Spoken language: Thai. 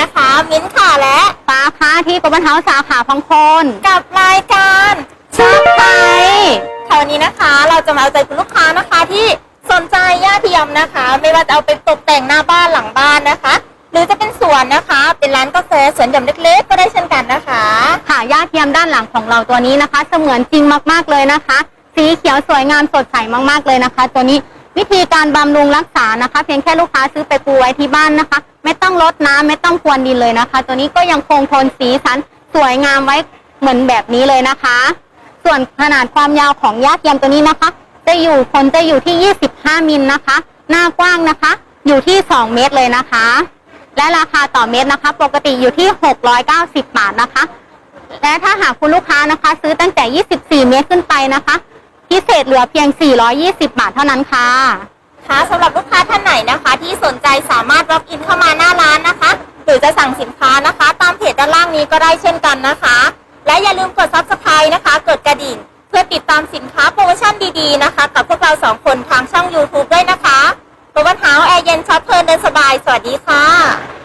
นะคะ มิ้นท์ค่ะและฟ้าค่ะที่กบนเฮาสาขาพังโคนกับรายการชักไปค่ะวันนี้นะคะ เราจะมาเอาใจคุณลูกค้านะคะที่สนใจหญ้าเทียมนะคะ ไม่ว่าจะเอาไปตกแต่งหน้าบ้านหลังบ้านนะคะ หรือจะเป็นสวนนะคะ เป็นร้านกาแฟสวนหย่อมเล็กๆ ก็ได้เช่นกันนะคะ ค่ะหญ้าเทียมด้านหลังของเราตัวนี้นะคะ เสมือนจริงมากๆเลยนะคะ สีเขียวสวยงามสดใสมากๆเลยนะคะ ตัวนี้ วิธีการบำรุงรักษานะคะ เพียงแค่ลูกค้าซื้อไปปูไว้ที่บ้านนะคะ ไม่ต้องรดน้ำไม่ต้องพรวนดินเลยนะคะ ตัวนี้ก็ยังคงโทนสีสันสวยงามไว้เหมือนแบบนี้เลยนะคะ ส่วนขนาดความยาวของหญ้าเทียมตัวนี้นะคะ จะอยู่ผลจะอยู่ที่ 25 มิลนะคะ หน้ากว้างนะคะ อยู่ที่ 2 เมตรเลยนะคะ และราคาต่อเม็ดนะคะ ปกติอยู่ที่ 690 บาทนะคะ และถ้าหากคุณลูกค้านะคะ ซื้อตั้งแต่ 24 เมตรขึ้นไปนะคะ พิเศษเหลือเพียง 420 บาทเท่านั้นค่ะ ค่ะสำหรับลูกค้าท่านไหนนะคะ ที่สนใจสามารถ walk in เข้ามาหน้าร้านนะคะ หรือจะสั่งสินค้านะคะ ตามเพจด้านล่างนี้ก็ได้เช่นกันนะคะ และอย่าลืมกด subscribe นะคะกดกระดิ่ง เพื่อติดตามสินค้าโปรโมชั่นดีๆนะคะ กับพวกเราสองคนทางช่อง YouTube ด้วยนะคะโปรวันเฮาแอร์เย็นช็อปเพลินเดินสบาย สวัสดีค่ะ